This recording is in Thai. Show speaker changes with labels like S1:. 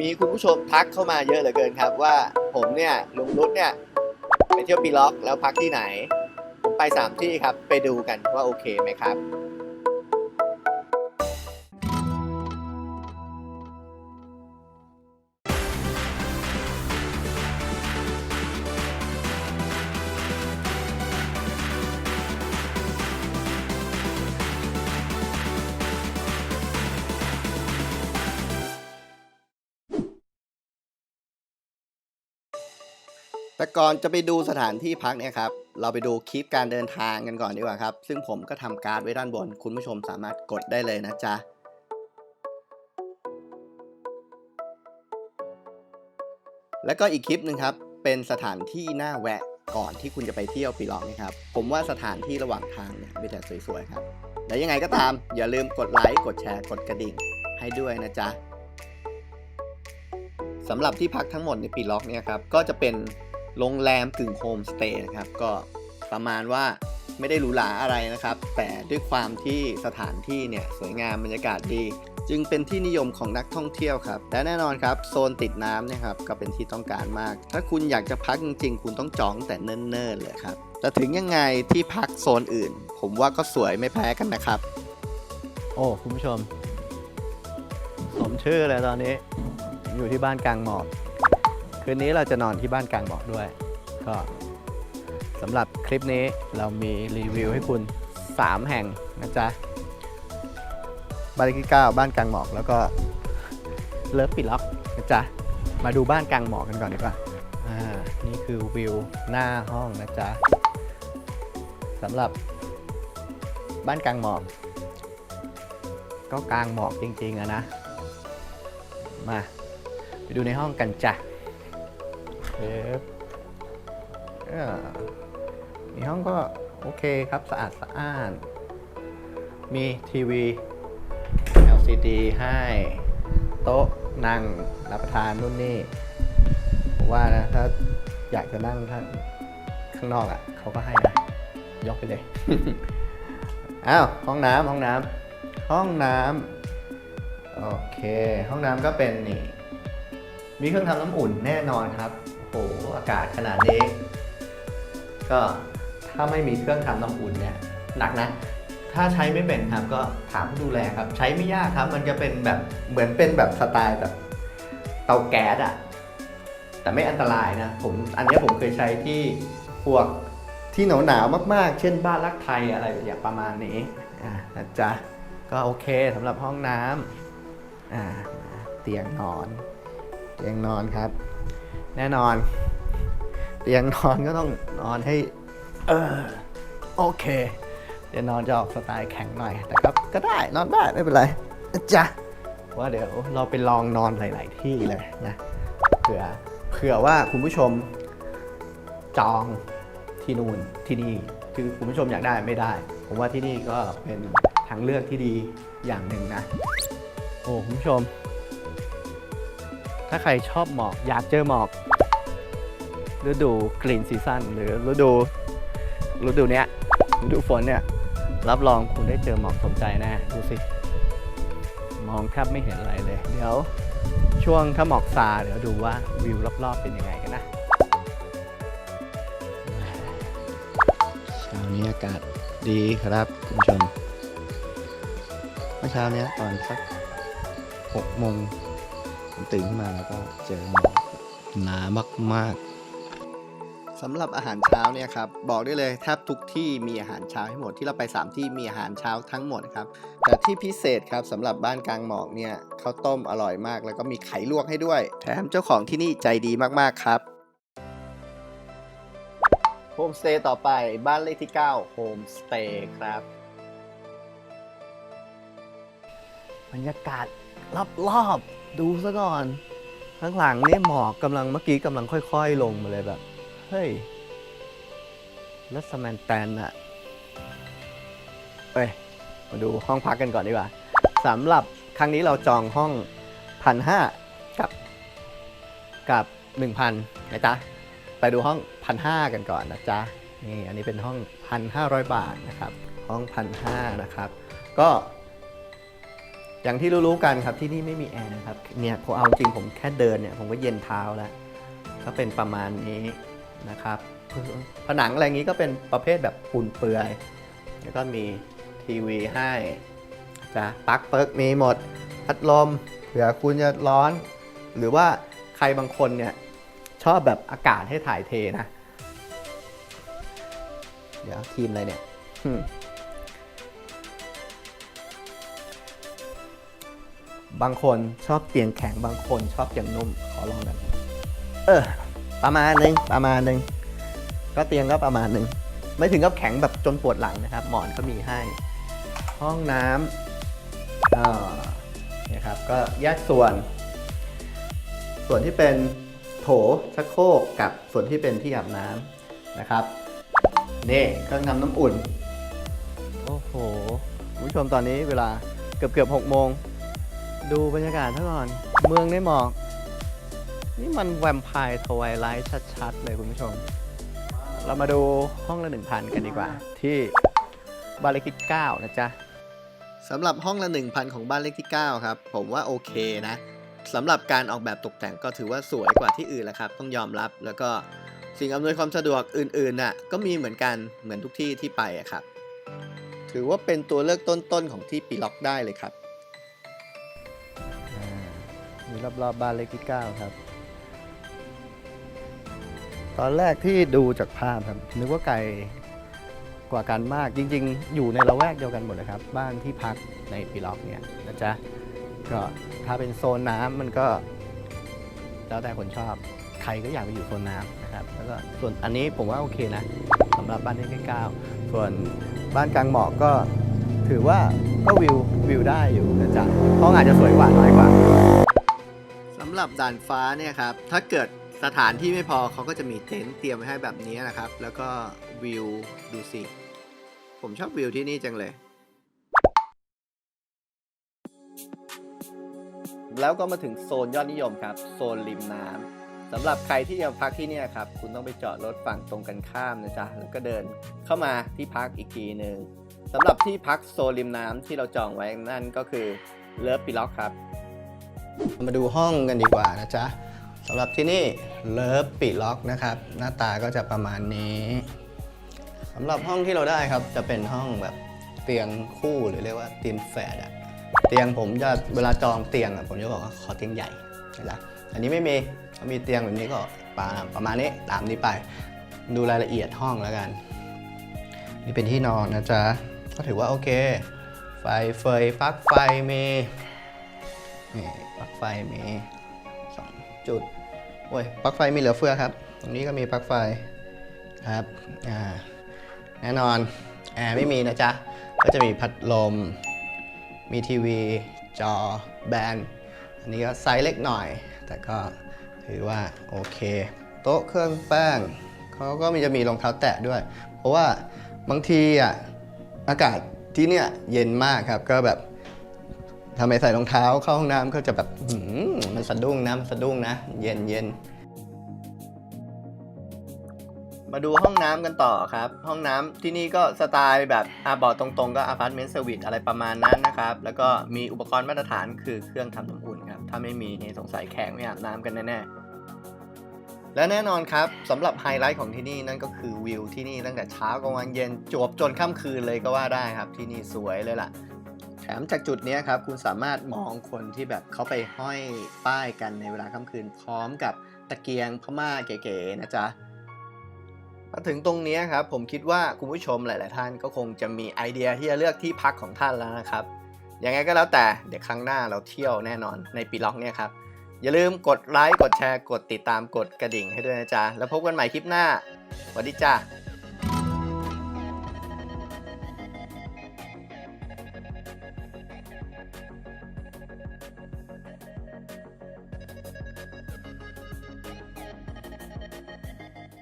S1: มีคุณผู้ชมทักเข้ามาเยอะเหลือเกินครับ ว่าผมเนี่ยลุงรุดเนี่ยไปเที่ยวปีล็อกแล้วพักที่ไหน ผมไปสามที่ครับ ไปดูกันว่าโอเคไหมครับ แต่ก่อนจะไปดูสถานที่พักเนี่ยครับ เราไปดูคลิปการเดินทางกันก่อนดีกว่าครับ ซึ่งผมก็ทำการ์ดไว้ด้านบน คุณผู้ชมสามารถกดได้เลยนะจ๊ะแล้วก็อีกคลิปหนึ่งครับ เป็นสถานที่น่าแวะก่อนที่คุณจะไปเที่ยวปีล็อกนะครับ ผมว่าสถานที่ระหว่างทางเนี่ยมีแต่สวยๆครับ และยังไงก็ตาม อย่าลืมกดไลค์ กดแชร์ กดกระดิ่ง ให้ด้วยนะจ๊ะสำหรับที่พักทั้งหมดในปีล็อกเนี่ยครับ ก็จะเป็น โรงแรมกึ่งโฮมสเตย์นะครับ ก็ประมาณว่าไม่ได้หรูหราอะไรนะครับ แต่ด้วยความที่สถานที่เนี่ยสวยงามบรรยากาศดี จึงเป็นที่นิยมของนักท่องเที่ยวครับ และแน่นอนครับโซนติดน้ำนะครับก็เป็นที่ต้องการมาก ถ้าคุณอยากจะพักจริงๆ คุณต้องจองแต่เนิ่นๆเลยครับแต่ถึงยังไงที่พักโซนอื่น ผมว่าก็สวยไม่แพ้กันนะครับ
S2: โอ้คุณผู้ชม สมชื่อเลยตอนนี้ อยู่ที่บ้านกลางหมอก คืนนี้เราจะนอนที่บ้านกลางหมอกด้วย ก็สำหรับคลิปนี้เรามีรีวิวให้คุณ 3 แห่งนะจ๊ะบ้านที่ 9 บ้านกลางหมอกแล้วก็เลิฟปิดล็อกนะจ๊ะมาดูบ้านกลางหมอกกันก่อนดีกว่าอ่า นี่คือวิวหน้าห้องนะจ๊ะสำหรับบ้านกลางหมอก ก็กลางหมอกจริงๆอะนะ มา ไปดูในห้องกันจ้ะ เอ๊ะเอ่อในห้องก็โอเคครับสะอาดสะอ้าน มีทีวี LCD ให้ โต๊ะนั่งรับประทานนู่นนี่ผมว่านะ ถ้าอยากจะนั่งข้างข้างนอกอะ่ะ เขาก็ให้นะยกไปเลย อ้าว ห้องน้ำห้องน้ำห้องน้ำโอเค ห้องน้ำก็เป็นนี่ มีเครื่องทำน้ำอุ่นแน่นอนครับ โอ้โหอากาศขนาดนี้ ก็ถ้าไม่มีเครื่องทำน้ำอุ่นเนี่ยหนักนะ ถ้าใช้ไม่เป็นครับก็ถามผู้ดูแลครับ ใช้ไม่ยากครับ มันจะเป็นแบบเหมือนเป็นแบบสไตล์แบบเตาแก๊สอะแต่ไม่อันตรายนะผมอันนี้ผมเคยใช้ที่พวกที่หนาวหนาวๆมากๆ เช่นบ้านรักไทยอะไรอย่างประมาณนี้อ่านะจ๊ะก็โอเคสำหรับห้องน้ำอ่าเตียงนอน เตียงนอนครับ แน่นอน เตียงนอนก็ต้องนอนให้ เออ โอเคเตียงนอนจะออกสไตล์แข็งหน่อย แต่ก็ก็ได้นอนได้ไม่เป็นไรจ๊ะว่าเดี๋ยวเราไปลองนอนหลาย ๆ ที่เลยนะเผื่อเผื่อว่าคุณผู้ชมจองที่นู่นที่นี่คือคุณผู้ชมอยากได้ไม่ได้ ผมว่าที่นี่ก็เป็นทางเลือกที่ดีอย่างหนึ่งนะ โอ้คุณผู้ชม ถ้าใครชอบหมอกอยากเจอหมอกฤดูกรีนซีซั่นหรือฤดูฤดูเนี้ยฤดูฝนเนี่ย รับรองคุณได้เจอหมอกสมใจแน่ดูสิ มองแทบไม่เห็นอะไรเลย เดี๋ยวช่วงถ้าหมอกซาเดี๋ยวดูว่าวิวรอบๆเป็นยังไงกันนะเช้านี้อากาศดีครับคุณผู้ชมเมื่อเช้าเนี้ยตอนสักหกโมง ตื่นขึ้นมาแล้วก็เจอหมอกหนามาก
S1: สำหรับอาหารเช้าเนี่ยครับบอกได้เลยแทบทุกที่มีอาหารเช้าให้หมดที่เราไป 3 ที่มีอาหารเช้าทั้งหมดครับแต่ที่พิเศษครับสำหรับบ้านกลางหมอกเนี่ยข้าวต้มอร่อยมาก แล้วก็มีไข่ลวกให้ด้วย แถมเจ้าของที่นี่ใจดีมากๆครับโฮมสเตย์ต่อไปบ้านเลขที่9โฮมสเตย์ครับ
S2: ๆบรรยากาศรอบๆ ดูซะก่อน ข้างหลังนี่หมอกกำลังเมื่อกี้กำลังค่อย ๆ ลงมาเลยแบบ เฮ้ยลัสแมนแตนอะเอ้ย มาดูห้องพักกันก่อนดีกว่าสำหรับครั้งนี้เราจองห้องพันห้ากับ กับหนึ่งพันนะจ๊ะ ไปดูห้องพันห้ากันก่อนนะจ๊ะ นี่อันนี้เป็นห้องพันห้าร้อยบาทนะครับ ห้องพันห้านะครับ ก็ อย่างที่รู้ๆกันครับที่นี่ไม่มีแอร์นะครับเนี่ยผมเอาจริงผมแค่เดินเนี่ยผมก็เย็นเท้าแล้วก็เป็นประมาณนี้นะครับผนังอะไรอย่างนี้ก็เป็นประเภทแบบปูนเปื่อย แล้วก็มีทีวีให้จะปลั๊กเปิร์กมีหมดพัดลมเผื่อคุณจะร้อน หรือว่าใครบางคนเนี่ยชอบแบบอากาศให้ถ่ายเทนะ เดี๋ยวทีมอะไรเนี่ย บางคนชอบเตียงแข็งบางคนชอบเตียงนุ่มขอลองกันเออ ประมาณหนึงประมาณหนึงก็เตียงก็ประมาณหนึงไม่ถึงกับแข็งแบบจนปวดหลังนะครับ หมอนก็มีให้ ห้องน้ำเนี่ยครับก็แยกส่วน ส่วนที่เป็นโถชักโครกกับส่วนที่เป็นที่อาบน้ำนะครับนี่เครื่องทำน้ำอุ่น โอ้โหผู้ชมตอนนี้เวลาเกือบเกือบหกโมง ดูบรรยากาศซะก่อน เมืองได้หมอก นี่มันแวมไพร์ทวายไลท์ชัดๆ เลยคุณผู้ชม เรามาดูห้องละหนึ่งพันกันดีกว่า ที่บ้านเลขที่9นะจ๊ะ
S1: สำหรับห้องละ 1,000 ของบ้านเลขที่ 9 ครับ ผมว่าโอเคนะสำหรับการออกแบบตกแต่งก็ถือว่าสวยกว่าที่อื่นแหละครับ ต้องยอมรับแล้วก็สิ่งอำนวยความสะดวกอื่นๆน่ะก็มีเหมือนกันเหมือนทุกที่ที่ไปอะครับ ถือว่าเป็นตัวเลือกต้นๆของที่ปีล็อกได้เลยครับ
S2: รอบๆบบ้านเลขที่ 9 ครับ ตอนแรกที่ดูจากภาพครับนึกว่าไกลกว่ากันมากจริง ๆ อยู่ในละแวกเดียวกันหมดเลยครับ บ้านที่พักในปีล็อกเนี่ยนะจ๊ะก็ถ้าเป็นโซนน้ำมันก็ แล้วแต่คนชอบใครก็อยากไปอยู่โซนน้ำนะครับแล้วก็ส่วนอันนี้ผมว่าโอเคนะสำหรับบ้านเลขที่9ส่วนบ้านกลางหมอกก็ถือว่าก็วิววิวได้อยู่นะจ๊ะห้องอาจจะสวยกว่าน้อยกว่า
S1: หรับด่านฟ้าเนี่ยครับ ถ้าเกิดสถานที่ไม่พอเขาก็จะมีเต็นท์เตรียมไว้ให้แบบนี้นะครับ แล้วก็วิวดูสิ ผมชอบวิวที่นี่จังเลย แล้วก็มาถึงโซนยอดนิยมครับ โซนริมน้ำสำหรับใครที่จะพักที่นี่ครับ คุณต้องไปจอดรถฝั่งตรงกันข้ามนะจ๊ะ แล้วก็เดินเข้ามาที่พักอีกทีหนึ่งสำหรับที่พักโซนริมน้ำที่เราจองไว้นั่นก็คือเลิฟปิล็อกครับ
S2: มาดูห้องกันดีกว่านะจ๊ะสำหรับที่นี่เลิฟปิล็อกนะครับ หน้าตาก็จะประมาณนี้สำหรับห้องที่เราได้ครับจะเป็นห้องแบบเตียงคู่หรือเรียกว่าเตียงแฝดอะเตียงผมจะเวลาจองเตียงอะผมจะบอกว่าขอเตียงใหญ่นะอันนี้ไม่มีถ้ามีเตียงแบบนี้ก็ประประมาณนี้ตามนี้ไปดูรายละเอียดห้องแล้วกัน นี่เป็นที่นอนนะจ๊ะก็ถือว่าโอเค ไฟเฟยปลั๊กไฟมี นี่ปลั๊กไฟมีสองจุดโอ้ยปลั๊กไฟมีเหลือเฟือครับ ตรงนี้ก็มีปลั๊กไฟครับอ่าแน่นอนแอร์ไม่มีนะจ๊ะ ก็จะมีพัดลม มีทีวี จอแบนอันนี้ก็ไซส์เล็กหน่อย แต่ก็ถือว่าโอเค โต๊ะเครื่องแป้งเขาก็มีจะมีรองเท้าแตะด้วย เพราะว่าบางทีอะอากาศที่เนี่ยเย็นมากครับก็แบบ ทำไมใส่รองเท้าเข้าห้องน้ำก็จะแบบมันสะดุ้งนะมันสะดุ้งนะ เย็นเย็น
S1: มาดูห้องน้ำกันต่อครับ ห้องน้ำที่นี่ก็สไตล์แบบอาบอกตรงๆ ก็อพาร์ตเมนต์เซอร์วิสอะไรประมาณนั้นนะครับ แล้วก็มีอุปกรณ์มาตรฐานคือเครื่องทำน้ำอุ่นครับ ถ้าไม่มีนี่สงสัยแขกไม่อาบน้ำกันแน่ๆ และแน่นอนครับสำหรับไฮไลท์ของที่นี่นั่นก็คือวิวที่นี่ตั้งแต่เช้ากลางวันเย็นจวบจนค่ำคืนเลยก็ว่าได้ครับ ที่นี่สวยเลยล่ะ แถมจากจุดนี้ครับคุณสามารถมองคนที่แบบเขาไปห้อยป้ายกันในเวลาค่ำคืนพร้อมกับตะเกียงพม่าเก๋ๆนะจ๊ะมาถึงตรงนี้ครับผมคิดว่าคุณผู้ชมหลาย ๆ ท่านก็คงจะมีไอเดียที่จะเลือกที่พักของท่านแล้วนะครับยังไงก็แล้วแต่เดี๋ยวครั้งหน้าเราเที่ยวแน่นอนในปีล็อกเนี่ยครับอย่าลืมกดไลค์กดแชร์กดติดตามกดกระดิ่งให้ด้วยนะจ๊ะแล้วพบกันใหม่คลิปหน้าสวัสดีจ้า